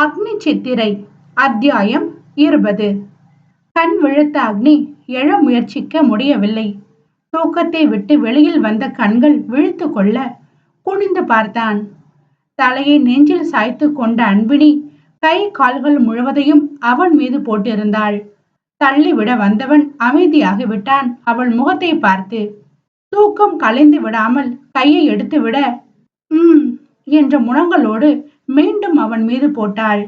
அக்னி சித்திரை அத்தியாயம் இருபது. கண் விழுத்த அக்னி எழ முயற்சிக்க முடியவில்லை. தூக்கத்தை விட்டு வெளியில் வந்த கண்கள் விழித்து கொள்ள குனிந்து பார்த்தான். தலையை நெஞ்சில் சாய்த்து கொண்ட அன்பினி கை கால்கள் முழுவதையும் அவன் மீது போட்டிருந்தாள். தள்ளிவிட வந்தவன் அமைதியாகி விட்டான் அவள் முகத்தை பார்த்து தூக்கம் கலைந்து விடாமல் கையை எடுத்துவிட உம் என்ற முழங்களோடு மீண்டும் அவன் மீது போட்டாள்.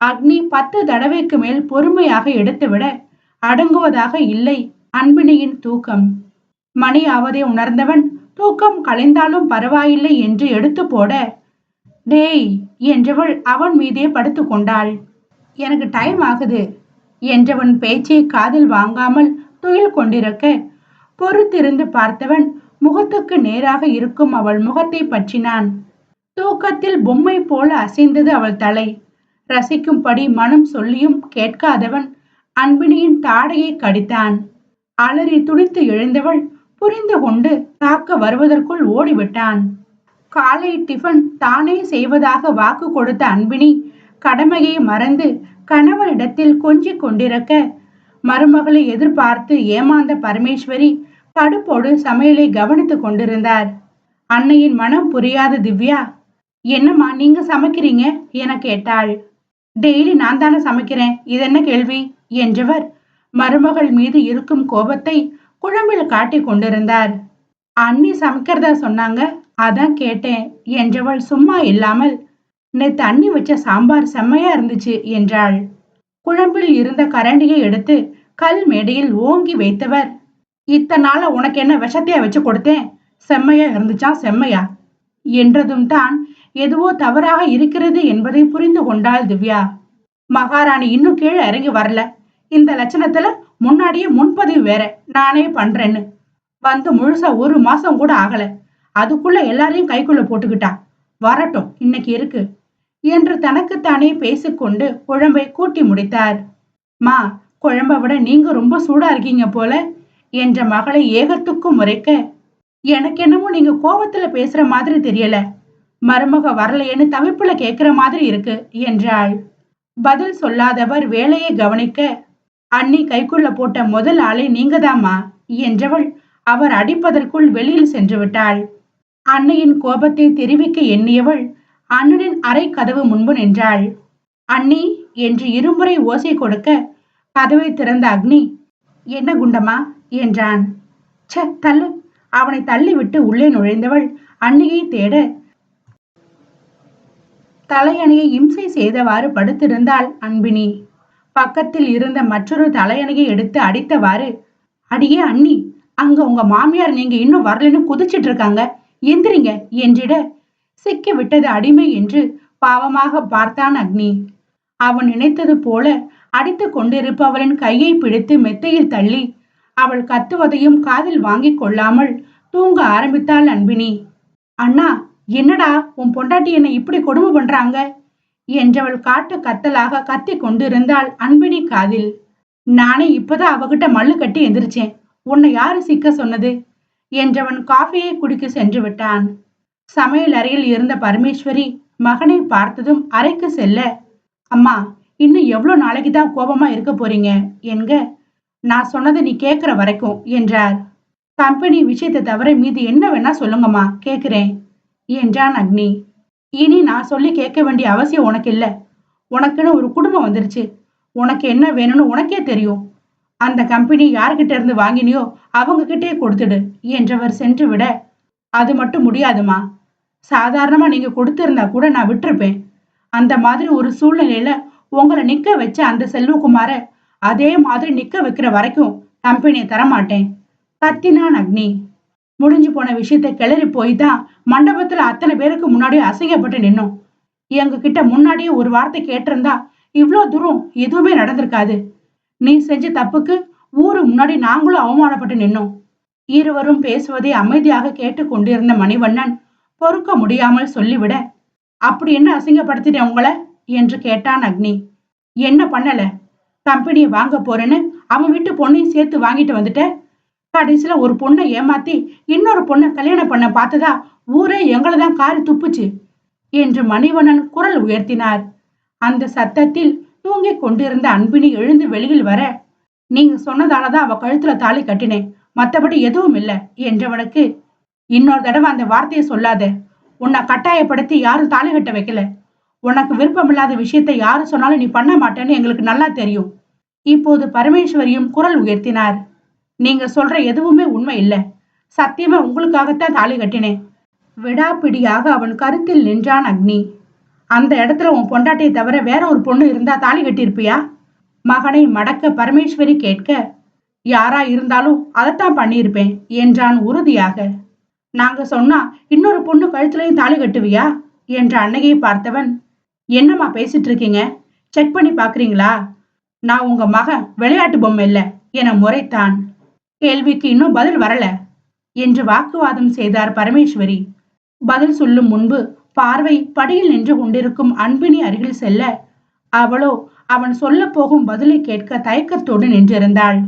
அக்னி பத்து தடவைக்கு மேல் பொறுமையாக எடுத்துவிட அடங்குவதாக இல்லை. அன்பினியின் தூக்கம். மணி ஆவதை உணர்ந்தவன் தூக்கம் கலைந்தாலும் பரவாயில்லை என்று எடுத்து போட டேய் என்றவள் அவன் மீதே படுத்து கொண்டாள். எனக்கு டைம் ஆகுது என்றவன் பேச்சை காதில் வாங்காமல் துயில் கொண்டிருக்க பொறுத்திருந்து பார்த்தவன் முகத்துக்கு நேராக இருக்கும் அவள் முகத்தை பற்றினான். தூக்கத்தில் பொம்மை போல அசைந்தது அவள் தலை. ரசிக்கும்படி மனம் சொல்லியும் கேட்காதவன் அன்பினியின் தாடையை கடித்தான். அலறி துடித்து எழுந்தவள் புரிந்து கொண்டு தாக்க வருவதற்குள் ஓடிவிட்டான். காலை டிஃபன் தானே செய்வதாக வாக்கு கொடுத்த அன்பினி கடமையை மறந்து கணவனிடத்தில் கொஞ்சிக் கொண்டிருக்க மருமகளை எதிர்பார்த்து ஏமாந்த பரமேஸ்வரி கடுப்போடு சமையலை கவனித்துக் கொண்டிருந்தார். அன்னையின் மனம் புரியாத திவ்யா என்னம்மா நீங்க சமைக்கிறீங்க? என கேட்டாள். டெய்லி நான் தானே சமைக்கிறேன்? இது என்ன கேள்வி? என்றவர் மருமகள் மீது இருக்கும் கோபத்தை குழம்பில் காட்டி கொண்டிருந்தார். அண்ணி சமைக்கிறதா சொன்னாங்க? அதான் கேட்டேன் என்றவள் சும்மா இல்லாமல் நேத்து அண்ணி வச்ச சாம்பார் செம்மையா இருந்துச்சு என்றாள். குழம்பில் இருந்த கரண்டியை எடுத்து கல் மேடையில் ஓங்கி வைத்தவர் இத்தனை உனக்கு என்ன விஷத்தையா வச்சு கொடுத்தேன்? செம்மையா இருந்துச்சா செம்மையா? என்றதும் தான் எதுவோ தவறாக இருக்கிறது என்பதை புரிந்து கொண்டாள் திவ்யா. மகாராணி இன்னும் கீழே இறங்கி வரல. இந்த லட்சணத்துல முன்னாடியே முன்பதிவு வேற. நானே பண்றேன்னு. வந்து முழுசா ஒரு மாசம் கூட ஆகல. அதுக்குள்ள எல்லாரையும் கைக்குள்ள போட்டுக்கிட்டா. வரட்டும் இன்னைக்கு இருக்கு. என்று தனக்குத்தானே பேசிக்கொண்டு குழம்பை கூட்டி முடித்தார். மா குழம்ப விட நீங்க ரொம்ப சூடா இருக்கீங்க போல என்ற மகளை ஏகத்துக்கும் முறைக்க எனக்கு என்னமோ நீங்க கோபத்துல பேசுற மாதிரி தெரியல. மருமக வரலையேன்னு தவிப்புல கேக்குற மாதிரி இருக்கு என்றாள். பதில் சொல்லாதவர் வேலையை கவனிக்க அண்ணி கைக்குள்ள போட்ட முதல் ஆளை நீங்கதாமா என்றவள் அவர் அடிப்பதற்குள் வெளியில் சென்று விட்டாள். அன்னையின் கோபத்தை தெரிவிக்க எண்ணியவள் அண்ணனின் அறை கதவு முன்பு நின்றாள். அண்ணி என்று இருமுறை ஓசை கொடுக்க கதவை திறந்த அக்னி என்ன குண்டமா என்றான். ச தள்ளு. அவனை தள்ளிவிட்டு உள்ளே நுழைந்தவள் அன்னியை தேட தலையணையை இம்சை செய்தவாறு படுத்திருந்தாள் அன்பினி. பக்கத்தில் இருந்த மற்றொரு தலையணையை எடுத்து அடித்தவாறு அடியே அண்ணி அங்க உங்க மாமியார் நீங்க இன்னும் வரலன்னு குதிச்சிட்டு இருக்காங்க எந்திரிங்க என்றிட சிக்கி விட்டது அடிமை என்று பாவமாக பார்த்தான் அக்னி. அவன் நினைத்தது போல அடித்து கொண்டிருப்பவளின் கையை பிடித்து மெத்தையில் தள்ளி அவள் கத்துவதையும் காதில் வாங்கிக் கொள்ளாமல் தூங்க ஆரம்பித்தாள் அன்பினி. அண்ணா என்னடா உன் பொண்டாட்டி என்னை இப்படி கொடுமை பண்றாங்க? என்றவள் காட்டு கத்தலாக கத்தி கொண்டிருந்தாள் அன்பினி காதில். நானே இப்பதான் அவகிட்ட மல்லு கட்டி எந்திரிச்சேன். உன்னை யாரு சிக்க சொன்னது? என்றவன் காஃபியை குடிக்க சென்று விட்டான். சமையல் அறையில் இருந்த பரமேஸ்வரி மகனை பார்த்ததும் அறைக்கு செல்ல அம்மா இன்னும் எவ்வளோ நாளைக்கு தான் கோபமா இருக்க போறீங்க? என்க நான் சொன்னதை நீ கேட்கிற வரைக்கும் என்றார். கம்பெனி விஷயத்தை தவிர மீது என்ன வேணா சொல்லுங்கம்மா கேட்குறேன் என்றான் அக்னி. இனி நான் சொல்லி கேட்க வேண்டிய அவசியம் உனக்கு இல்லை உனக்குன்னு ஒரு குடும்பம் வந்துருச்சு. உனக்கு என்ன வேணும்னு உனக்கே தெரியும். அந்த கம்பெனி யார்கிட்ட இருந்து வாங்கினியோ அவங்க கிட்டே கொடுத்துடு என்றவர் சென்று விட. அது மட்டும் முடியாதுமா. சாதாரணமா நீங்க கொடுத்திருந்தா கூட நான் விட்டுருப்பேன். அந்த மாதிரி ஒரு சூழ்நிலையில உங்களை நிக்க வச்ச அந்த செல்வகுமார அதே மாதிரி நிக்க வைக்கிற வரைக்கும் கம்பெனியை தரமாட்டேன். கத்தினான் அக்னி. முடிஞ்சு போன விஷயத்த கிளறி போய் தான் மண்டபத்துல அத்தனை பேருக்கு முன்னாடியே அசைக்கப்பட்டு நின்னோம். எங்க கிட்ட முன்னாடியே ஒரு வார்த்தை கேட்டிருந்தா இவ்வளோ தூரம் எதுவுமே நடந்திருக்காது. நீ செஞ்ச தப்புக்கு ஊரு முன்னாடி நாங்களும் அவமானப்பட்டு நின்னோம். இருவரும் பேசுவதை அமைதியாக கேட்டு கொண்டிருந்த மணிவண்ணன் பொறுக்க முடியாமல் சொல்லிவிட அப்படி என்ன அசிங்கப்படுத்திட்டேன் உங்களை? என்று கேட்டான் அக்னி. என்ன பண்ணல? கம்பெனியை வாங்க போறேன்னு அவன் வீட்டு பொண்ணையும் சேர்த்து வாங்கிட்டு வந்துட்ட கடைசியில ஒரு பொண்ணை ஏமாத்தி இன்னொரு பொண்ணை கல்யாணம் பண்ண பார்த்ததா? ஊரே எங்களை தான் காரி துப்புச்சு என்று மணிவண்ணன் குரல் உயர்த்தினார். அந்த சத்தத்தில் தூங்கிக் கொண்டிருந்த அன்பினி எழுந்து வெளியில் வர நீங்க சொன்னதாலதான் அவ கழுத்துல தாலி கட்டினேன். மத்தபடி எதுவும் இல்ல என்றவனுக்கு இன்னொரு தடவை அந்த வார்த்தையை சொல்லாத. உன்னை கட்டாயப்படுத்தி யாரும் தாலி கட்ட வைக்கல. உனக்கு விருப்பமில்லாத விஷயத்தை யாரு சொன்னாலும் நீ பண்ண மாட்டேன்னு எங்களுக்கு நல்லா தெரியும். இப்போது பரமேஸ்வரியும் குரல் உயர்த்தினார். நீங்க சொல்ற எதுவுமே உண்மை இல்ல. சத்தியமா உங்களுக்காகத்தான் தாலி கட்டினேன். விடாப்பிடியாக அவன் கருத்தில் நின்றான் அக்னி. அந்த இடத்துல உன் பொண்டாட்டியை தவிர வேற ஒரு பொண்ணு இருந்தா தாலி கட்டியிருப்பியா? மகனை மடக்க பரமேஸ்வரி கேட்க யாரா இருந்தாலும் அதைத்தான் பண்ணியிருப்பேன் என்றான் உறுதியாக. நாங்க சொன்னா இன்னொரு பொண்ணு கழுத்துலையும் தாலி கட்டுவியா? என்ற அன்னையை பார்த்தவன் என்னம்மா பேசிட்டு இருக்கீங்க? செக் பண்ணி பாக்குறீங்களா? நான் உங்க மகன் விளையாட்டு பொம்மை இல்லை என முறைத்தான். கேள்விக்கு இன்னும் பதில் வரல. என்று வாக்குவாதம் செய்தார் பரமேஸ்வரி. பதில் சொல்லும் முன்பு பார்வை படியில் நின்று கொண்டிருக்கும் அன்பினி அருகில் செல்ல அவளோ அவன் சொல்ல போகும் பதிலை கேட்க தயக்கத்தோடு நின்றிருந்தாள்.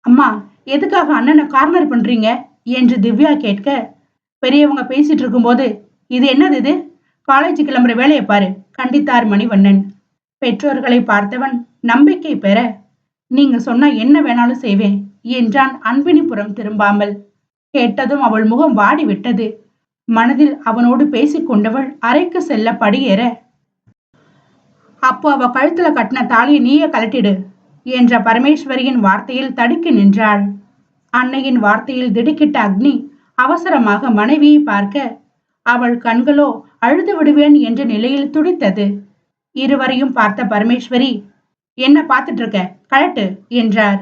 அம்மா எதுக்காக அண்ணனை கார்னர் பண்றீங்க? என்று திவ்யா கேட்க பெரியவங்க பேசிட்டு இருக்கும்போது இது என்னது இது? காலேஜ் கிளம்புற வேலையை பாரு கண்டித்தார் மணிவண்ணன். பெற்றோர்களை பார்த்தவன் நம்பிக்கை பெற நீங்க சொன்னா என்ன வேணாலும் செய்வேன். என்றான் அன்பினிபுரம் திரும்பாமல். கேட்டதும் அவள் முகம் வாடி விட்டது மனதில் அவனோடு பேசிக் கொண்டவள் அறைக்கு செல்ல படியேற. அப்போ அவ கழுத்துல கட்டின தாலியை நீயே கலட்டிடு என்ற பரமேஸ்வரியின் வார்த்தையில் தடுக்கி நின்றாள். அன்னையின் வார்த்தையில் திடுக்கிட்ட அக்னி அவசரமாக மனைவியை பார்க்க அவள் கண்களோ அழுது விடுவேன் என்ற நிலையில் துடித்தது. இருவரையும் பார்த்த பரமேஸ்வரி என்ன பார்த்துட்டு இருக்க? கழட்டு என்றார்.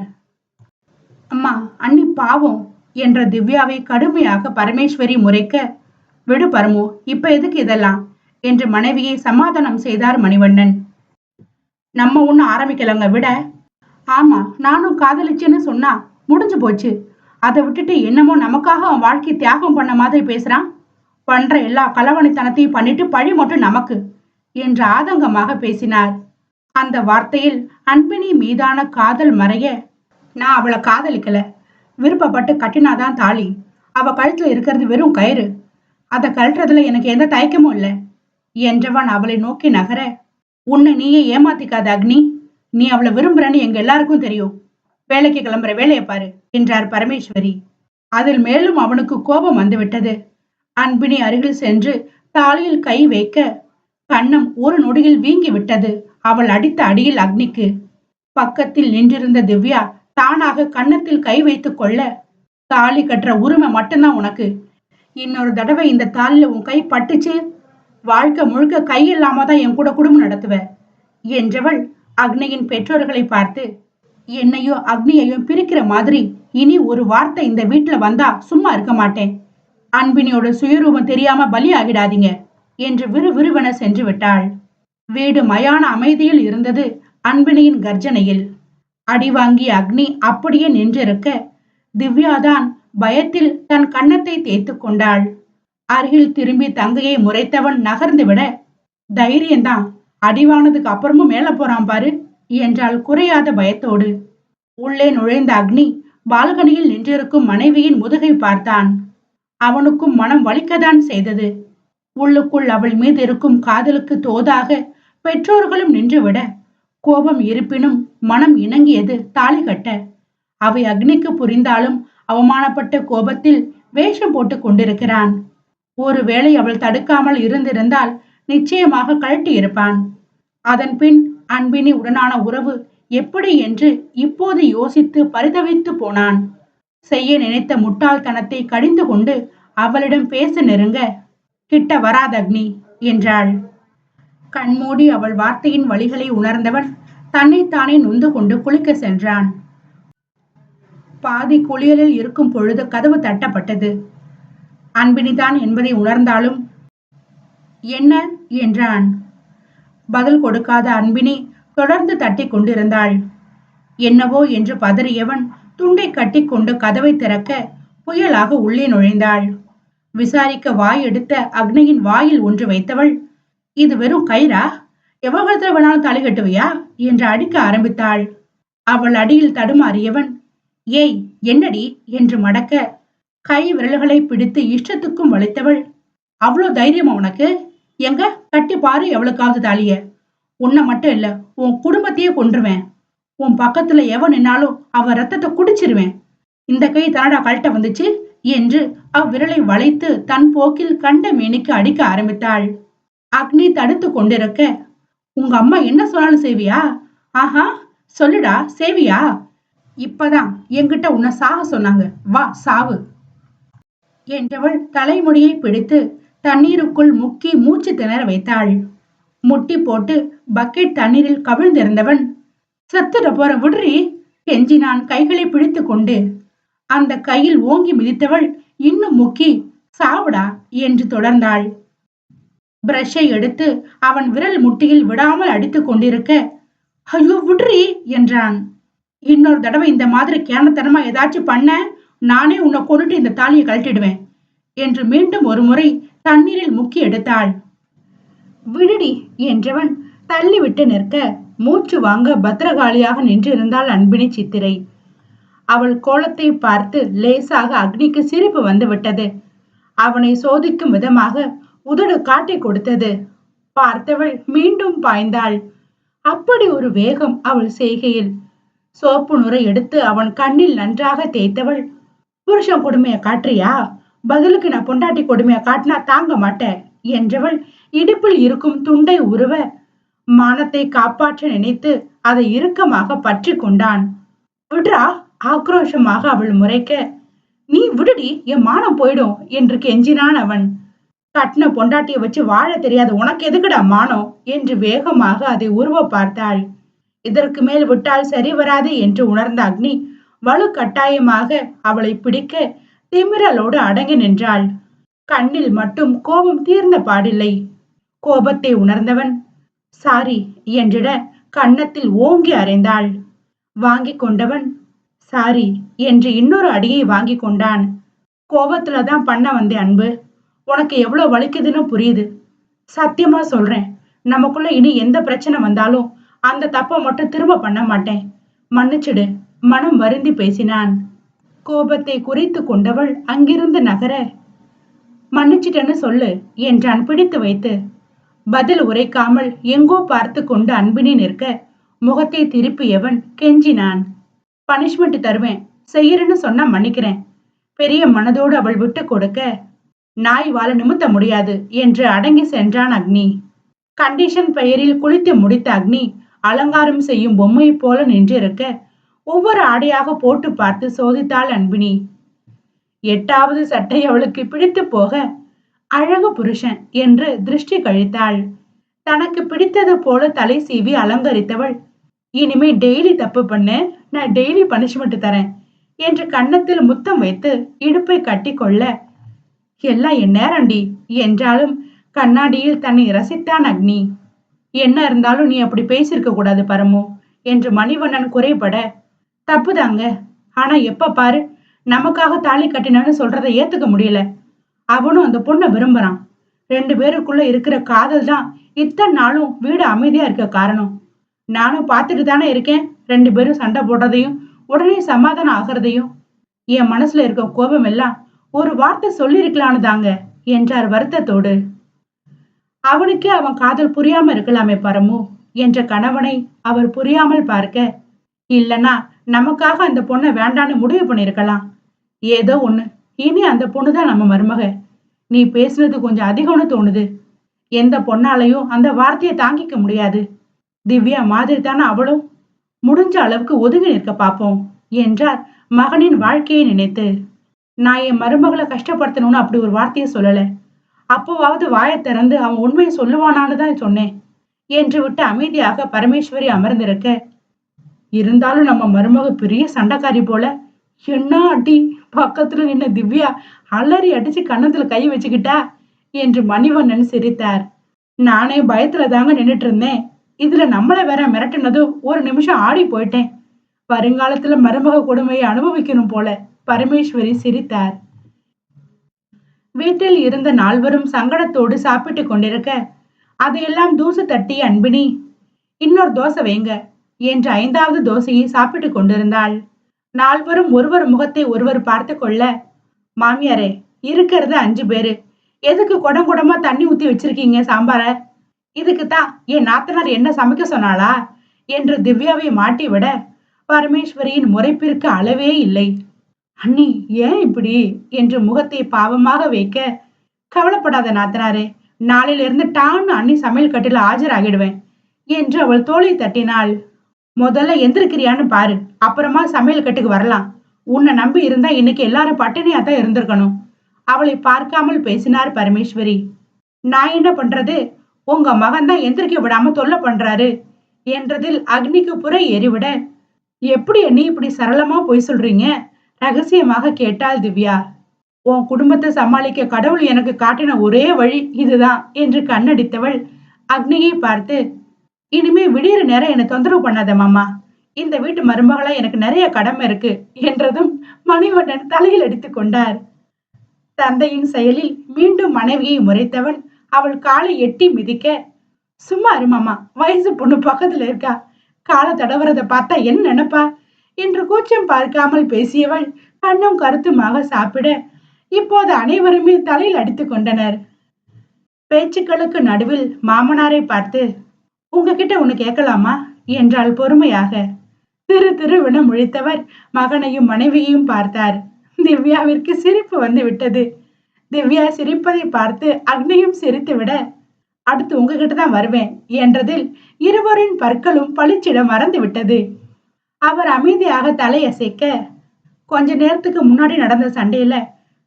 அம்மா அண்ணி பாவம் என்ற திவ்யாவை கடுமையாக பரமேஸ்வரி முறைக்க விடு பரமு இப்ப எதுக்கு இதெல்லாம்? என்று மனைவியை சமாதானம் செய்தார் மணிவண்ணன். நம்ம ஒண்ணு ஆரம்பிக்கலங்க விட. ஆமா நானும் காதலிச்சேன்னு சொன்னா முடிஞ்சு போச்சு. அதை விட்டுட்டு என்னமோ நமக்காக அவன் வாழ்க்கை தியாகம் பண்ண மாதிரி பேசுறான். பண்ற எல்லா கலவணித்தனத்தையும் பண்ணிட்டு பழி மட்டும் நமக்கு என்று ஆதங்கமாக பேசினார். அந்த வார்த்தையில் அன்பினி மீதான காதல் மறைய நான் அவளை காதலிக்கல. விருப்பப்பட்டு கட்டினாதான் தாலி. அவ கழுத்துல இருக்கிறது வெறும் கயிறு. அதை கழட்டுறதுல எனக்கு எந்த தயக்கமும் இல்லை. என்றவன் அவளை நோக்கி நகர உன்னை நீயே ஏமாத்திக்காத அக்னி. நீ அவளை விரும்புறன்னு எங்க எல்லாருக்கும் தெரியும். வேலைக்கு கிளம்புற வேலையை பாரு என்றார் பரமேஸ்வரி. அதில் மேலும் அவனுக்கு கோபம் வந்துவிட்டது. அன்பினி அருகில் சென்று தாலியில் கை வைக்க கண்ணம் ஒரு நொடியில் வீங்கி விட்டது அவள் அடித்த அடியில் அக்னிக்கு. பக்கத்தில் நின்றிருந்த திவ்யா தானாக கன்னத்தில் கை வைத்துக் கொள்ள தாலி கட்டுற உரிமை மட்டும்தான் உனக்கு. இன்னொரு தடவை இந்த தாலில உன் கை பட்டுச்சு வாழ்க்கை முழுக்க கை இல்லாம தான் என் கூட குடும்பம் நடத்துவ என்றவள் அக்னியின் பெற்றோர்களை பார்த்து என்னையோ அக்னியையும் பிரிக்கிற மாதிரி இனி ஒரு வார்த்தை இந்த வீட்டுல வந்தா சும்மா இருக்க மாட்டேன். அன்பினியோட சுயரூபம் தெரியாம பலி ஆகிடாதீங்க என்று விறுவிறுவென சென்று விட்டாள். வீடு மயான அமைதியில் இருந்தது அன்பினியின் கர்ஜனையில். அடி வாங்கிய அக்னி அப்படியே நின்றிருக்க. திவ்யாதான் பயத்தில் தன் கன்னத்தை தேய்த்து கொண்டாள். அருகில் திரும்பி தங்கையை முறைத்தவன் நகர்ந்து விட தைரியம்தான் அடிவானதுக்கு அப்புறமும் மேல போறான் பாரு என்றால் குறையாத பயத்தோடு. உள்ளே நுழைந்த அக்னி பால்கனியில் நின்றிருக்கும் மனைவியின் முதுகை பார்த்தான். அவனுக்கும் மனம் வலிக்கத்தான் செய்தது. உள்ளுக்குள் அவள் மீது இருக்கும் காதலுக்கு தோதாக பெற்றோர்களும் நின்றுவிட கோபம் இருப்பினும் மனம் இணங்கியது தாலி கட்ட அவை அக்னிக்கு புரிந்தாலும் அவமானப்பட்ட கோபத்தில் வேஷம் போட்டுக் கொண்டிருக்கிறான். ஒருவேளை அவள் தடுக்காமல் இருந்திருந்தால் நிச்சயமாக கழட்டி இருப்பான். அதன் பின் அன்பினி உடனான உறவு எப்படி என்று இப்போது யோசித்து பரிதவித்து போனான். செய்ய நினைத்த முட்டாள்தனத்தை கடிந்து கொண்டு அவளிடம் பேச நெருங்க கிட்ட வராத அக்னி என்றாள். கண்மூடி அவள் வார்த்தையின் வழிகளை உணர்ந்தவன் தன்னைத்தானே நொந்து கொண்டு குளிக்க சென்றான். பாதி குளியலில் இருக்கும் பொழுது கதவு தட்டப்பட்டது. அன்பினிதான் என்பதை உணர்ந்தாலும் என்ன? என்றான். பதில் கொடுக்காத அன்பினி தொடர்ந்து தட்டி கொண்டிருந்தாள். என்னவோ? என்று பதறியவன் துண்டை கட்டிக்கொண்டு கதவை திறக்க புயலாக உள்ளே நுழைந்தாள். விசாரிக்க வாய் எடுத்த அக்னியின் வாயில் ஒன்று வைத்தவள் இது வெறும் கயிறா? எவ்வளவு வேணாலும் தாலி கட்டுவியா? என்று அடிக்க ஆரம்பித்தாள். அவள் அடியில் தடுமாறியவன் ஏய் என்னடி? என்று மடக்க கை விரல்களை பிடித்து இஷ்டத்துக்கும் வளைத்தவள் அவ்வளோ தைரியமா உனக்கு? எங்க? கட்டி பாரு எவ்வளவுக்காவது தாலிய. உன்னை மட்டும் இல்ல உன் குடும்பத்தையே கொன்றுவேன். உன் பக்கத்துல எவன் நின்னாலும் அவ ரத்தத்தை குடிச்சிருவேன். இந்த கை தனடா கழட்ட வந்துச்சு? என்று அவ்விரலை வளைத்து தன் போக்கில் கண்ட மேனிக்கு அடிக்க ஆரம்பித்தாள். அக்னி தடுத்து கொண்டிருக்க உங்க அம்மா என்ன சொன்னாலும் செய்வியா? ஆஹா சொல்லுடா சேவியா இப்பதான் என்கிட்ட உன்னை சாக சொன்னாங்க. வா சாவு. என்றவள் தலைமுடியை பிடித்து தண்ணீருக்குள் முக்கி மூச்சு திணற வைத்தாள். முட்டி போட்டு பக்கெட் தண்ணீரில் கவிழ்ந்திருந்தவன் சத்துட போற விடுறி? கெஞ்சினான் கைகளை பிடித்து கொண்டு அந்த கையில் ஓங்கி மிதித்தவள் இன்னும் முக்கி சாவுடா என்று தொடர்ந்தாள். பிரஷை எடுத்து அவன் விரல் முட்டியில் விடாமல் அடித்துக் கொண்டிருக்க ஐயோ விடுறி என்றான். இன்னொரு தடவை இந்த மாதிரி கேனத்தனமா ஏதாச்சும் பண்ண நானே உன்னை கொண்டுட்டு இந்த தாலியை கழட்டிடுவேன் என்று மீண்டும் ஒரு முறை தண்ணீரில் முக்கி எடுத்தாள். விடுடி என்றவன் தள்ளிவிட்டு நிற்க மூச்சு வாங்க பத்திரகாளியாக நின்றிருந்தாள் அன்பினி சித்திரை. அவள் கோலத்தை பார்த்து லேசாக அக்னிக்கு சிரிப்பு வந்து விட்டது. அவனை சோதிக்கும் விதமாக உதடு காட்டி கொடுத்தது. பார்த்தவள் மீண்டும் பாய்ந்தாள். அப்படி ஒரு வேகம் அவள் செய்கையில். சோப்பு நுரை எடுத்து அவன் கண்ணில் நன்றாக தேய்த்தவள் புருஷன் கொடுமையை காட்டுறியா? பதிலுக்கு நான் பொண்டாட்டி கொடுமையை காட்டினா தாங்க மாட்டேன் என்றவள் இடுப்பில் இருக்கும் துண்டை உருவ மானத்தை காப்பாற்ற நினைத்து அதை இறுக்கமாக பற்றி கொண்டான். விடுறா ஆக்ரோஷமாக அவள் முறைக்க. நீ விடுடி என் மானம் போயிடும் என்று கெஞ்சினான் அவன். கட்டின பொண்டாட்டியை வச்சு வாழ தெரியாது உனக்கு எதுக்குடா மானம்? என்று வேகமாக அதை உருவ பார்த்தாள். இதற்கு மேல் விட்டால் சரி வராது என்று உணர்ந்த அக்னி வலு கட்டாயமாக அவளை பிடிக்க திமிரலோடு அடங்கி நின்றாள். கண்ணில் மட்டும் கோபம் தீர்ந்த பாடில்லை. கோபத்தை உணர்ந்தவன் சாரி என்றிட கன்னத்தில் ஓங்கி அறைந்தாள். வாங்கி கொண்டவன் சாரி என்று இன்னொரு அடியை வாங்கி கொண்டான். கோபத்துல தான் பண்ண வந்தேன் அன்பு. உனக்கு எவ்வளோ வலிக்குதுன்னு புரியுது? சத்தியமா சொல்றேன். நமக்குள்ள இனி எந்த பிரச்சனை வந்தாலும் அந்த தப்பை மட்டும் திரும்ப பண்ண மாட்டேன். மன்னிச்சிடு. மனம் வருந்தி பேசினான். கோபத்தை குறைத்து கொண்டவள் அங்கிருந்து நகர மன்னிச்சிட்டேன்னு சொல்லு என்றான் பிடித்து வைத்து. பதில் உரைக்காமல் எங்கோ பார்த்து கொண்டு அன்பினி நிற்க முகத்தை திருப்பியவன் கெஞ்சினான். பனிஷ்மெண்ட் தருவேன். செய்யறேன்னு சொன்னா மன்னிக்கிறேன். பெரிய மனதோடு அவள் விட்டு கொடுக்க நாய் வாழ நிமித்த முடியாது என்று அடங்கி சென்றான் அக்னி. கண்டிஷன் பெயரில் குளித்து முடித்த அக்னி அலங்காரம் செய்யும் பொம்மை போல நின்றிருக்க ஒவ்வொரு ஆடையாக போட்டு பார்த்து சோதித்தாள் அன்பினி. எட்டாவது சட்டை அவளுக்கு பிடித்து போக அழகு புருஷன் என்று திருஷ்டி கழித்தாள். தனக்கு பிடித்தது போல தலை சீவி அலங்கரித்தவள். இனிமே டெய்லி தப்பு பண்ண நான் டெய்லி பனிஷ்மெண்ட் தரேன் என்று கன்னத்தில் முத்தம் வைத்து இடுப்பை கட்டி கொள்ள எல்லாம் இந்நேரண்டி என்றாலும் கண்ணாடியில் தன்னை ரசித்தான் அக்னி. என்ன இருந்தாலும் நீ அப்படி பேசியிருக்க கூடாது பரமு என்று மணிவண்ணன் குறைபட. தப்புதாங்க. ஆனா எப்ப பாரு நமக்காக தாலி கட்டினன்னு சொல்றதை ஏத்துக்க முடியல. அவனும் அந்த பொண்ணை விரும்புறான். ரெண்டு பேருக்குள்ள இருக்கிற காதல் தான் இத்தனை நாளும் வீடு அமைதியா இருக்க காரணம். நானும் பார்த்துட்டு தானே இருக்கேன். ரெண்டு பேரும் சண்டை போடுறதையும் உடனே சமாதானம் ஆகிறதையும். என் மனசுல இருக்க கோபம் எல்லாம் ஒரு வார்த்தை சொல்லிருக்கலான்னு தாங்க என்றார் வருத்தத்தோடு. அவனுக்கே அவன் காதல் புரியாம இருக்கலாமே பரமு என்ற கணவனை அவர் புரியாமல் பார்க்க இல்லனா நமக்காக அந்த பொண்ணை வேண்டான்னு முடிவு பண்ணிருக்கலாம் ஏதோ ஒண்ணு இனி அந்த பொண்ணு தான் நம்ம மருமக. நீ பேசுனது கொஞ்சம் அதிகம்னு தோணுது. எந்த பொண்ணாலையும் அந்த வார்த்தையை தாங்கிக்க முடியாது. திவ்யா மாதிரி தானே அவளும்? முடிஞ்ச அளவுக்கு ஒதுங்கி நிற்க பார்ப்போம் என்றார் மகனின் வாழ்க்கையை நினைத்து. நான் என் மருமகளை கஷ்டப்படுத்தணும்னு அப்படி ஒரு வார்த்தையை சொல்லலை. அப்போவாவது வாயை திறந்து அவன் உண்மையை சொல்லுவானான்னு தான் சொன்னேன். என்று விட்டு அமைதியாக பரமேஸ்வரி அமர்ந்திருக்க இருந்தாலும் நம்ம மருமக பெரிய சண்டைக்காரி போல. என்ன அடி? பக்கத்துல நின்ன திவ்யா அலறி அடிச்சு கன்னத்துல கை வச்சுக்கிட்டா? என்று மணிவண்ணன் சிரித்தார். நானே பயத்துல தாங்க நின்னுட்டு இருந்தேன் இதுல நம்மள வேற மிரட்டினதும் ஒரு நிமிஷம் ஆடி போயிட்டேன். வருங்காலத்துல மருமக கொடுமையை அனுபவிக்கணும் போல. பரமேஸ்வரி சிரித்தார். வீட்டில் இருந்த நால்வரும் சங்கடத்தோடு சாப்பிட்டு கொண்டிருக்க அதையெல்லாம் தூசு தட்டி அன்பினி இன்னொரு தோசை வைங்க என்று ஐந்தாவது தோசையை சாப்பிட்டு கொண்டிருந்தாள். நால்வரும் ஒருவர் முகத்தை ஒருவர் பார்த்து கொள்ள மாமியாரே இருக்கிறது அஞ்சு பேரு. எதுக்கு குடம் குடமா தண்ணி ஊத்தி வச்சிருக்கீங்க சாம்பார? இதுக்கு தான் என் நாத்தனார் என்ன சமைக்க சொன்னாளா? என்று திவ்யாவை மாட்டிவிட பரமேஸ்வரியின் முறைப்பிற்கு அளவே இல்லை. அண்ணி ஏன் இப்படி? என்று முகத்தை பாவமாக வைக்க கவலைப்படாத நாத்தனாரே நாளையில டான்னு அண்ணி சமையல் கட்டில ஆஜராகிடுவேன் என்று அவள் தோலை தட்டினாள். முதல்ல எந்திருக்கிறியான்னு பாரு அப்புறமா சமையல் கட்டுக்கு வரலாம். உன்னை நம்பி இருந்தா இன்னைக்கு எல்லாரும் பட்டினியா தான் இருந்திருக்கணும். அவளை பார்க்காமல் பேசினார் பரமேஸ்வரி. நான் என்ன பண்றது? உங்க மகன் தான் எந்திரிக்க விடாம தொல்லை பண்றாரு என்றதில் அக்னிக்கு புற எரிவிட எப்படி நீ இப்படி சரளமா போய் சொல்றீங்க? ரகசியமாக கேட்டாள் திவ்யா. உன் குடும்பத்தை சமாளிக்க கடவுள் எனக்கு காட்டின ஒரே வழி இதுதான் என்று கண்ணடித்தவள் அக்னியை பார்த்து. இனிமே விடியிற நேரம் என்னை தொந்தரவு பண்ணாத மாமா. இந்த வீட்டு மருமகளா எனக்கு நிறைய கடமை இருக்கு என்றதும் மணிவண்ணன் தலையில் அடித்துக் கொண்டார். தந்தையின் செயலில் மீண்டும் மனைவியை முறைத்தவன் அவள் காலை எட்டி மிதிக்க சும்மா இருமாமா வயசு பொண்ணு பக்கத்துல இருக்கா. காலை தடவுறத பார்த்தா என்ன நினைப்பா? என்று கூச்சம் பார்க்காமல் பேசியவள் கண்ணும் கருத்துமாக சாப்பிட இப்போது அனைவருமே தலையில் அடித்து கொண்டனர். பேச்சுக்களுக்கு நடுவில் மாமனாரை பார்த்து உங்ககிட்ட ஒண்ணு கேட்கலாமா? என்றாள் பொறுமையாக. திரு திருவென முழித்தவர் மகனையும் மனைவியையும் பார்த்தார். திவ்யாவிற்கு சிரிப்பு வந்து விட்டது. திவ்யா சிரிப்பதை பார்த்து அக்னியும் சிரித்துவிட அடுத்து உங்ககிட்ட தான் வருவேன் என்றதில் இருவரின் பற்களும் பளிச்சிட மறந்து விட்டது. அவர் அமைதியாக தலையசைக்க கொஞ்ச நேரத்துக்கு முன்னாடி நடந்த சண்டையில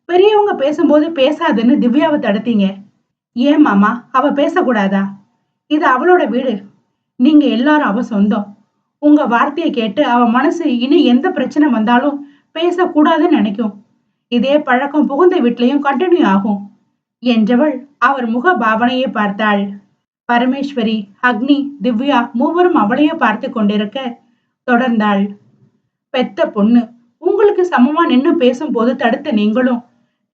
பெரியவங்க பேசும்போது பேசாதுன்னு திவ்யாவை தடுத்தீங்க. ஏன் மாமா? அவ பேசக்கூடாதா? இது அவளோட வீடு. நீங்க எல்லாரும் அவ சொந்தம். உங்க வார்த்தையை கேட்டு அவ மனசு இனி எந்த பிரச்சனை வந்தாலும் பேசக்கூடாதுன்னு நினைக்கும். இதே பழக்கம் புகுந்த வீட்லயும் கண்டினியூ ஆகும். என்றவள் அவர் முக பாவனையை பார்த்தாள். பரமேஸ்வரி அக்னி திவ்யா மூவரும் அவளையே பார்த்து கொண்டிருக்க தொடர்ந்தாள். பெத்த பொண்ணு உங்களுக்கு சமமா நின்னு பேசும்போது தடுத்த நீங்களும்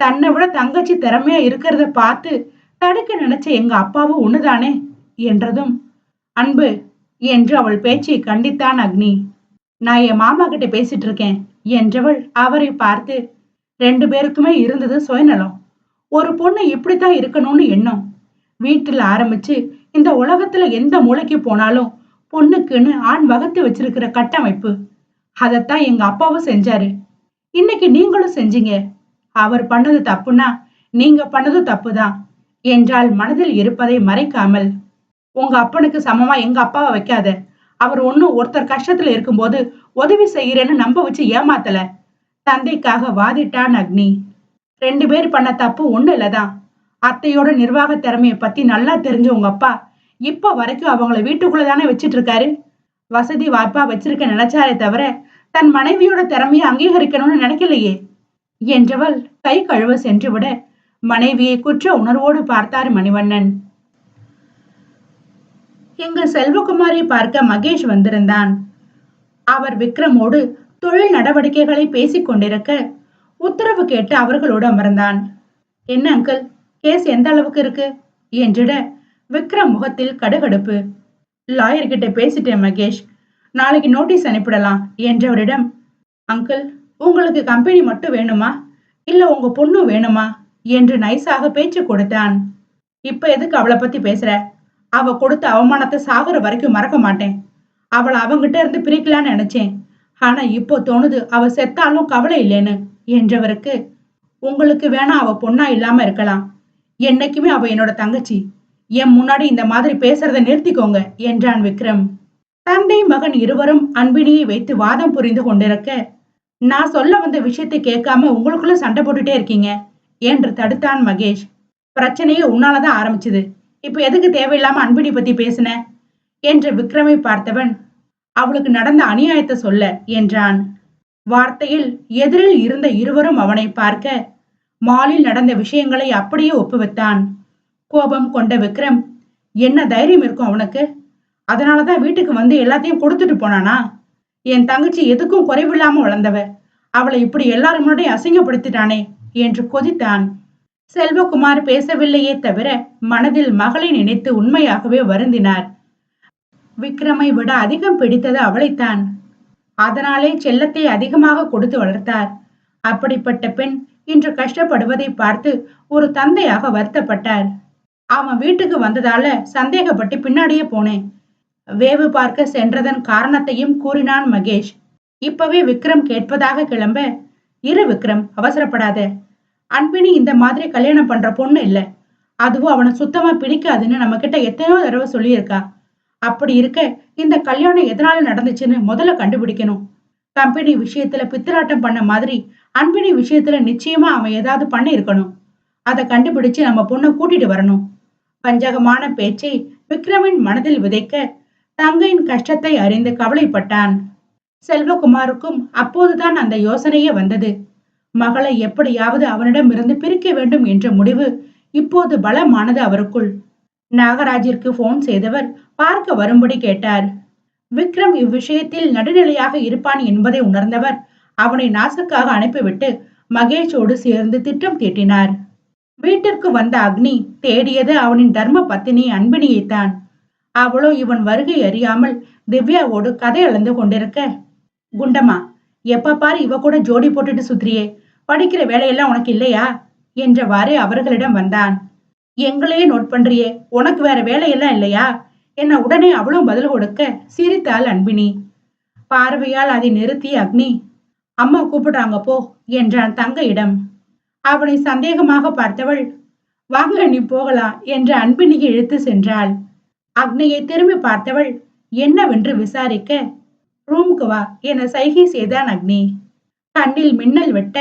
தன்னை விட தங்கச்சி திறமையா இருக்கிறத பார்த்து தடுக்க நினைச்ச எங்க அப்பாவும் ஒண்ணுதானே என்றதும் அன்பு என்று அவள் பேச்சை கண்டித்தான் அக்னி. நான் என் மாமா கிட்ட பேசிட்டு இருக்கேன் என்றவள் அவரை பார்த்து ரெண்டு பேருக்குமே இருந்தது சுயநலம். ஒரு பொண்ணு இப்படித்தான் இருக்கணும்னு எண்ணம். வீட்டுல ஆரம்பிச்சு இந்த உலகத்துல எந்த மூளைக்கு போனாலும் பொண்ணுக்குன்னு ஆண் வகுத்து வச்சிருக்கிற கட்டமைப்பு. அதத்தான் எங்க அப்பாவும் செஞ்சாரு. இன்னைக்கு நீங்களும் செஞ்சீங்க. அவர் பண்ணது தப்புன்னா நீங்க பண்ணது தப்புதான். என்றால் மனதில் இருப்பதை மறைக்காமல். உங்க அப்பனுக்கு சமமா எங்க அப்பாவை வைக்காத. அவர் ஒன்னும் ஒருத்தர் கஷ்டத்துல இருக்கும்போது உதவி செய்யறேன்னு நம்ப வச்சு ஏமாத்தல. தந்தைக்காக வாதிட்டான் அக்னி. ரெண்டு பேர் பண்ண தப்பு ஒண்ணு இல்லதான் அத்தையோட நிர்வாக திறமையை பத்தி நல்லா தெரிஞ்ச உங்க அப்பா இப்போ வரைக்கும் அவங்கள வீட்டுக்குள்ள தானே வச்சிட்டு இருக்காரு வசதி வாய்ப்பா வச்சிருக்க நினைச்சாரே தவிர தன் மனைவியோட திறமைய அங்கீகரிக்கணும்னு நினைக்கலையே. என்றவள் கை கழுவ சென்று விட மனைவியை குற்ற உணர்வோடு பார்த்தார் மணிவண்ணன். எங்க செல்வகுமாரை பார்க்க மகேஷ் வந்திருந்தான். அவர் விக்ரமோடு தொழில் நடவடிக்கைகளை பேசிக் கொண்டிருக்க உத்தரவு கேட்டு அவர்களோடு அமர்ந்தான். என்ன அங்கிள் கேஸ் எந்த அளவுக்கு இருக்கு? என்றிட விக்ரம் முகத்தில் கடுகடுப்பு. லாயர் கிட்ட பேசிட்டேன் மகேஷ். நாளைக்கு நோட்டீஸ் அனுப்பிடலாம் என்றவரிடம் அங்கிள் உங்களுக்கு கம்பெனி மட்டும் வேணுமா? இல்ல உங்க பொண்ணு வேணுமா? என்று நைஸாக பேச்சு கொடுத்தான். இப்ப எதுக்கு அவளை பத்தி பேசுற? அவ கொடுத்த அவமானத்தை சாகுற வரைக்கும் மறக்க மாட்டேன். அவளை அவங்கிட்ட இருந்து பிரிக்கலான்னு நினைச்சேன். ஆனா இப்போ தோணுது அவ செத்தாலும் கவலை இல்லைன்னு என்றவருக்கு உங்களுக்கு வேணா அவ பொண்ணா இல்லாம இருக்கலாம். என்னைக்குமே அவ என்னோட தங்கச்சி. என் முன்னாடி இந்த மாதிரி பேசுறதை நிறுத்திக்கோங்க என்றான் விக்ரம். தந்தை மகன் இருவரும் அன்பினியை வைத்து வாதம் புரிந்து கொண்டிருக்க நான் சொல்ல வந்த விஷயத்தை கேட்காம உங்களுக்குள்ள சண்டை போட்டுட்டே இருக்கீங்க என்று தடுத்தான் மகேஷ். பிரச்சனையே உன்னாலதான் ஆரம்பிச்சது. இப்ப எதுக்கு தேவையில்லாம அன்பினி பத்தி பேசின என்று விக்ரமை பார்த்தவன் அவளுக்கு நடந்த அநியாயத்தை சொல்ல என்றான். வார்த்தையில் எதிரில் இருந்த இருவரும் அவனை பார்க்க மாலில் நடந்த விஷயங்களை அப்படியே ஒப்புவித்தான். கோபம் கொண்ட விக்ரம் என்ன தைரியம் இருக்கும் அவனுக்கு? அதனாலதான் வீட்டுக்கு வந்து எல்லாத்தையும் கொடுத்துட்டு போனானா? என் தங்கச்சி எதுக்கும் குறைவில்லாம வளர்ந்தவ. அவளை இப்படி எல்லாரும் முன்னாடி அசிங்கப்படுத்திட்டானே என்று கொதித்தான். செல்வகுமார் பேசவில்லையே தவிர மனதில் மகளை நினைத்து உண்மையாகவே வருந்தினார். விக்ரமை விட அதிகம் பிடித்தது அவளைத்தான். அதனாலே செல்லத்தை அதிகமாக கொடுத்து வளர்த்தார். அப்படிப்பட்ட பெண் இன்று கஷ்டப்படுவதை பார்த்து ஒரு தந்தையாக வருத்தப்பட்டார். அவன் வீட்டுக்கு வந்ததால சந்தேகப்பட்டு பின்னாடியே போனேன். வேவு பார்க்க சென்றதன் காரணத்தையும் கூறினான் மகேஷ். இப்பவே விக்ரம் கேட்பதாக கிளம்ப இரு விக்ரம் அவசரப்படாத. அன்பினி இந்த மாதிரி கல்யாணம் பண்ற பொண்ணு இல்ல. அதுவும் அவனை சுத்தமா பிடிக்காதுன்னு நம்ம கிட்ட எத்தனையோ தடவை சொல்லியிருக்கா. அப்படி இருக்க இந்த கல்யாணம் எதனால நடந்துச்சுன்னு முதல்ல கண்டுபிடிக்கணும். கம்பெனி விஷயத்துல பித்தலாட்டம் பண்ண மாதிரி அன்பினி விஷயத்துல நிச்சயமா அவன் ஏதாவது பண்ணி இருக்கணும் அதை கண்டுபிடிச்சு நம்ம பொண்ணை கூட்டிட்டு வரணும். பஞ்சகமான பேச்சை விக்ரமின் மனதில் விதைக்க தங்கையின் கஷ்டத்தை அறிந்து கவலைப்பட்டான். செல்வகுமாருக்கும் அப்போதுதான் அந்த யோசனையே வந்தது. மகளை எப்படியாவது அவனிடம் இருந்து பிரிக்க வேண்டும் என்ற முடிவு இப்போது பலமானது அவருக்குள். நாகராஜிற்கு போன் செய்தவர் பார்க்க வரும்படி கேட்டார். விக்ரம் இவ்விஷயத்தில் நடுநிலையாக இருப்பான் என்பதை உணர்ந்தவர் அவனை நாசுக்காக அனுப்பிவிட்டு மகேஷோடு சேர்ந்து திட்டம் தீட்டினார். வீட்டிற்கு வந்த அக்னி தேடியது அவனின் தர்ம பத்தினி அன்பினியைத்தான். அவளோ இவன் வருகை அறியாமல் திவ்யாவோடு கதை அளந்து கொண்டிருக்க குண்டம்மா எப்ப பாரு இவ கூட ஜோடி போட்டுட்டு சுத்திரியே படிக்கிற வேலையெல்லாம் உனக்கு இல்லையா? என்றவாறு அவர்களிடம் வந்தான். எங்களையே நோட் பண்றியே உனக்கு வேற வேலையெல்லாம் இல்லையா? என்ன உடனே அவளும் பதில் கொடுக்க சிரித்தாள் அன்பினி. பார்வையால் அதை நிறுத்தி அக்னி அம்மா கூப்பிடுறாங்க போ என்றான் தங்கையிடம். அவனை சந்தேகமாக பார்த்தவள் வாங்க நீ போகலாம் என்று அன்பினிக்கு இழுத்து சென்றாள். அக்னியை திரும்பி பார்த்தவள் என்னவென்று விசாரிக்க? ரூமுக்கு வா என சைகை செய்தான் அக்னி. கண்ணில் மின்னல் வெட்ட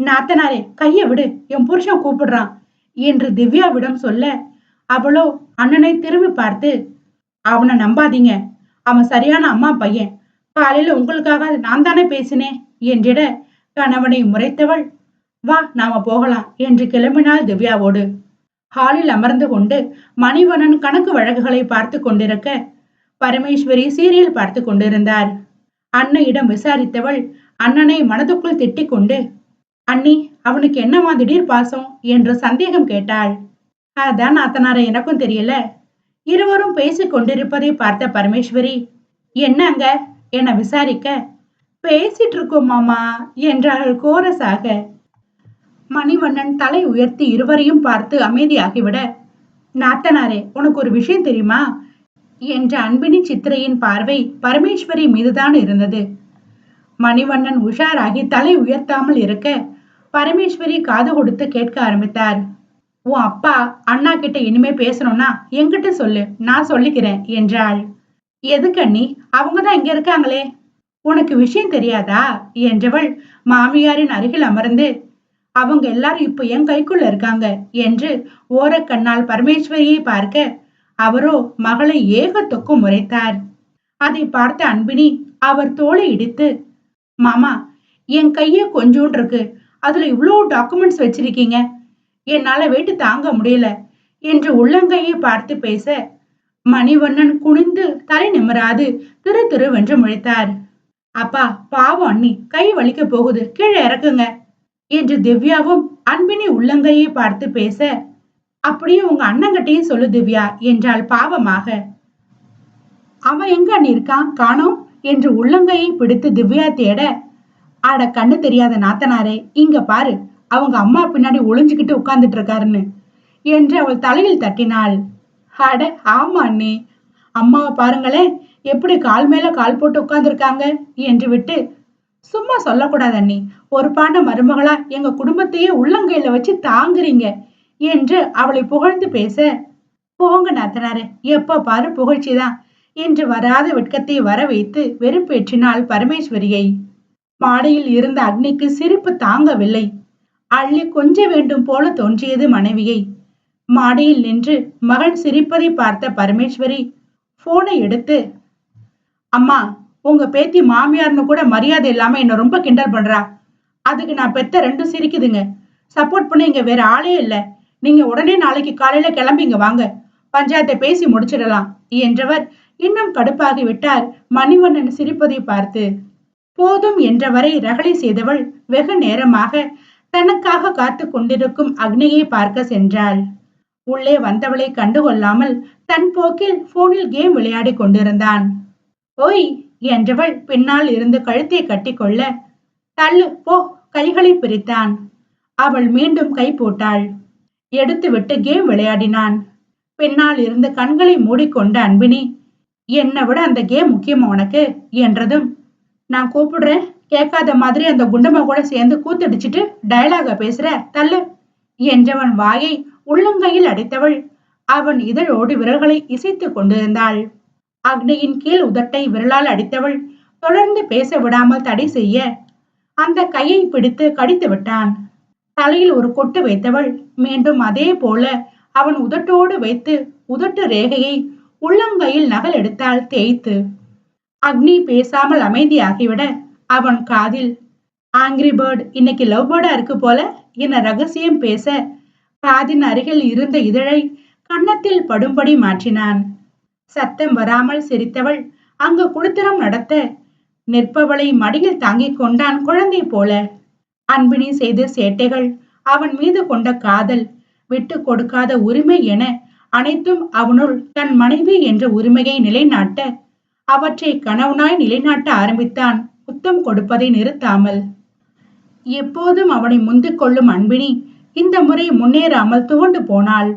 நாத்தனாரே கைய விடு என் புருஷன் கூப்பிடுறான் என்று திவ்யாவிடம் சொல்ல அவளோ அண்ணனை திரும்பி பார்த்து அவனை நம்பாதீங்க அவன் சரியான அம்மா பையன். காலையில உங்களுக்காக நான் தானே பேசினேன் என்றிட கணவனை முறைத்தவள் வா நாம போகலாம் என்று கிளம்பினாள் திவ்யாவோடு. ஹாலில் அமர்ந்து கொண்டு மணிவனன் கணக்கு வழக்குகளை பார்த்து கொண்டிருக்க பரமேஸ்வரி சீரியல் பார்த்து கொண்டிருந்தார். அன்னையிடம் விசாரித்தவள் அண்ணனை மனதுக்குள் திட்டிக் கொண்டு அண்ணி அவனுக்கு என்னவா திடீர் பாசம்? என்று சந்தேகம் கேட்டாள். அதான் அத்தனார எனக்கும் தெரியல. இருவரும் பேசிக் கொண்டிருப்பதை பார்த்த பரமேஸ்வரி என்னங்க என விசாரிக்க பேசிட்டு இருக்கோம் மாமா என்றார்கள் கோரஸாக மணிவண்ணன் தலை உயர்த்தி இருவரையும் பார்த்து அமைதியாகிவிட நாத்தனாரே உனக்கு ஒரு விஷயம் தெரியுமா என்ற அன்பினி சித்திரையின் பார்வை பரமேஸ்வரி மீதுதான் இருந்தது. மணிவண்ணன் உஷாராகி தலை உயர்த்தாமல் இருக்க பரமேஸ்வரி காது கொடுத்து கேட்க ஆரம்பித்தார். உன் அப்பா அண்ணா கிட்ட இனிமே பேசணும்னா என்கிட்ட சொல்லு நான் சொல்லிக்கிறேன் என்றாள். எதுக்கண்ணி அவங்க தான் இங்க இருக்காங்களே. உனக்கு விஷயம் தெரியாதா? என்றவள் மாமியாரின் அருகில் அமர்ந்து அவங்க எல்லாரும் இப்ப என் கைக்குள்ள இருக்காங்க என்று ஓரக்கண்ணால் பரமேஸ்வரியை பார்க்க அவரோ மகளை ஏகத்தொக்கும் முறைத்தார். அதை பார்த்த அன்பினி அவர் தோலை இடித்து மாமா என் கைய கொஞ்சோண்டு இருக்கு. அதுல இவ்வளோ டாக்குமெண்ட்ஸ் வச்சிருக்கீங்க. என்னால வெயிட்டு தாங்க முடியல என்று உள்ளங்கையை பார்த்து பேச மணிவண்ணன் குனிந்து தலை நிமராது திரு திருவென்று முழித்தார். அப்பா பாவம் அண்ணி கை வலிக்க போகுது. கீழே இறக்குங்க. என்று திவ்யாவும் அன்பினி உள்ளங்கையை பார்த்து பேச அப்படியே உங்க அண்ணங்கிட்டையும் சொல்லு திவ்யா என்றாள் பாவமாக. அவன் எங்க அண்ணி இருக்கான் காணோம் என்று உள்ளங்கையை பிடித்து திவ்யா தேட ஆட கண்ணு தெரியாத நாத்தனாரே இங்க பாரு அவங்க அம்மா பின்னாடி ஒளிஞ்சுக்கிட்டு உட்கார்ந்துட்டு இருக்காருன்னு என்று அவள் தலையில் தட்டினாள். அட ஆமா அண்ணி அம்மாவை பாருங்களேன் எப்படி கால் மேல கால் போட்டு உட்கார்ந்துருக்காங்க என்று விட்டு சும்மா சொல்லக்கூடாது அண்ணி ஒரு பாண்ட மருமகளா எங்க குடும்பத்தையே உள்ளங்கையில வச்சு தாங்குறீங்க என்று அவளை புகழ்ந்து பேச போங்க நாத்தனாரு எப்ப பாரு புகழ்ச்சிதான் என்று வராத வெட்கத்தை வர வைத்து வெறுப்பேற்றினாள் பரமேஸ்வரியை. மாடியில் இருந்த அக்னிக்கு சிரிப்பு தாங்கவில்லை. அள்ளி கொஞ்ச வேண்டும் போல தோன்றியது மனைவியை. மாடியில் நின்று மகன் சிரிப்பதை பார்த்த பரமேஸ்வரி போனை எடுத்து. அம்மா உங்க பேத்தி மாமியார்னு கூட மரியாதை இல்லாம என்ன ரொம்ப கிண்டல் பண்றா. அதுக்கு நான் பெத்த ரெண்டும் சிரிக்குதுங்க. சப்போர்ட் பண்ண இங்க வேற ஆளே இல்ல. நீங்க உடனே நாளைக்கு காலையில கிளம்பிங்க வாங்க. பஞ்சாயத்தை பேசி முடிச்சிடலாம். என்றவர் இன்னும் கடுப்பாகி விட்டார். மணிவண்ணன் சிரிப்பதை பார்த்து போதும் என்றவரை ரகளை செய்தவள் வெகு நேரமாக தனக்காக காத்து கொண்டிருக்கும் அக்னியை பார்க்க சென்றாள். உள்ளே வந்தவளை கண்டுகொள்ளாமல் தன் போக்கில் போனில் கேம் விளையாடி கொண்டிருந்தான். ஓய் என்றவள் பின்னால் இருந்து கழுத்தை கட்டிக்கொள்ள தள்ளு போ. கைகளை பிரித்தான். அவள் மீண்டும் கை போட்டாள். எடுத்துவிட்டு கேம் விளையாடினான். பின்னால் இருந்து கண்களை மூடிக்கொண்ட அன்பினி என்னை விட அந்த கேம் முக்கியமா உனக்கு? என்றதும் நான் கூப்பிடுறேன். கேட்காத மாதிரி அந்த குண்டம்மா கூட சேர்ந்து கூத்தடிச்சிட்டு டயலாக பேசுற தள்ளு என்றவன் வாயை உள்ளங்கையில் அடித்தவள். அவன் இதழோடு விரல்களை இசைத்துக் கொண்டிருந்தாள். அக்னியின் கீழ் உதட்டை விரலால் அடித்தவள். தொடர்ந்து பேச விடாமல் தடை செய்ய அந்த கையை பிடித்து கடித்து விட்டான். தலையில் ஒரு கொட்டு வைத்தவள் மீண்டும் அதே போல அவன் உதட்டோடு வைத்து உதட்டு ரேகையை உள்ளங்கையில் நகல் எடுத்தால் தேய்த்து. அக்னி பேசாமல் அமைதியாகிவிட அவன் காதில் ஆங்கிரி பேர்ட் இன்னைக்கு லவ் பேர்டா இருக்கு போல? என ரகசியம் பேச காதின் அருகில் இருந்த இதழை கன்னத்தில் படும்படி மாற்றினான். சத்தம் வராமல் சிரித்தவள் அங்கு குடுத்திரம் நடத்த நிற்பவளை மடியில் தாங்கிக் கொண்டான் குழந்தை போல. அன்பினி செய்த சேட்டைகள் அவன் மீது கொண்ட காதல் விட்டு கொடுக்காத உரிமை என அனைத்தும் அவனுள் தன் மனைவி என்ற உரிமையை நிலைநாட்ட அவற்றை கணவனாய் நிலைநாட்ட ஆரம்பித்தான் முத்தம் கொடுப்பதை நிறுத்தாமல். எப்போதும் அவனை முந்திக் கொள்ளும் அன்பினி இந்த முறை முன்னேறாமல் துவண்டு போனாள்.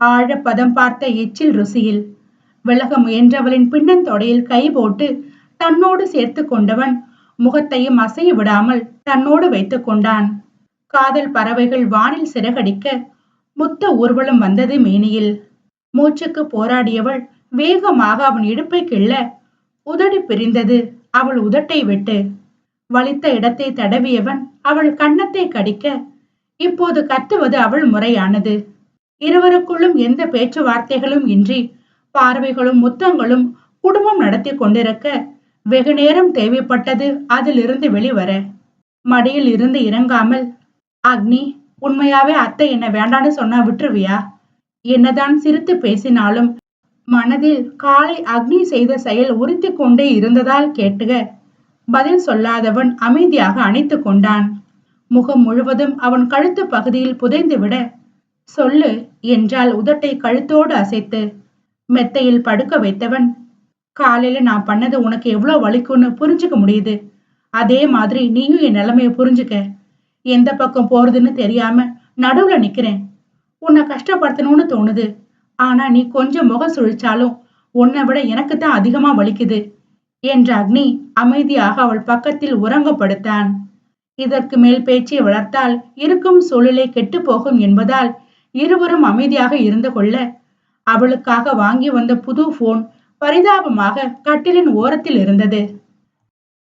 ஆழ பதம் பார்த்த எச்சில் ருசியில் விலக முயன்றவளின் பின்னந்தொடையில் கை போட்டு தன்னோடு சேர்த்து கொண்டவன் முகத்தையும் அசைய விடாமல் தன்னோடு வைத்துக் கொண்டான். காதல் பறவைகள் வானில் சிறகடிக்க முத்த ஊர்வலம் வந்தது மேனியில். மூச்சுக்கு போராடியவள் வேகமாக அவன் இடுப்பை கிள்ள உதடு பிரிந்தது அவள் உதட்டை விட்டு. வலித்த இடத்தை தடவியவன் அவள் கன்னத்தை கடிக்க இப்போது கத்துவது அவள் முறையானது. இருவருக்குள்ளும் எந்த பேச்சுவார்த்தைகளும் இன்றி பார்வைகளும் முத்தங்களும் குடும்பம் நடத்தி கொண்டிருக்க வெகு நேரம் தேவைப்பட்டது அதிலிருந்து வெளிவர மடியில் இருந்து இறங்காமல் அக்னி உண்மையாவே அத்தை என்ன வேண்டான்னு சொன்னா விட்டுருவியா? என்னதான் சிரித்து பேசினாலும் மனதில் காலை அக்னி செய்த செயல் உறுத்தி கொண்டே இருந்ததால் கேட்டுக பதில் சொல்லாதவன் அமைதியாக அணைத்து கொண்டான். முகம் முழுவதும் அவன் கழுத்து பகுதியில் புதைந்து விட சொல்லு என்றால் உதட்டை கழுத்தோடு அசைத்து. மெத்தையில் படுக்க வைத்தவன் காலையில நான் பண்ணது உனக்கு எவ்வளவு வலிக்கும்னு புரிஞ்சுக்க முடியுது? அதே மாதிரி நீயும் என் நிலைமைய புரிஞ்சுக்க. எந்த பக்கம் போறதுன்னு தெரியாம நடுவுல நிக்கிறேன். உன்னை கஷ்டப்படுத்தணும்னு தோணுது. ஆனா நீ கொஞ்சம் முகம் சுழிச்சாலும் உன்னை விட எனக்கு தான் அதிகமா வலிக்குது என்ற அக்னி அமைதியாக அவள் பக்கத்தில் உறங்கப்படுத்தான். இதற்கு மேல் பேச்சை வளர்த்தால் இருக்கும் சூழலே கெட்டு போகும் என்பதால் இருவரும் அமைதியாக இருந்து கொள்ள அவளுக்காக வாங்கி வந்த புது போன் பரிதாபமாக கட்டிலின் ஓரத்தில் இருந்தது.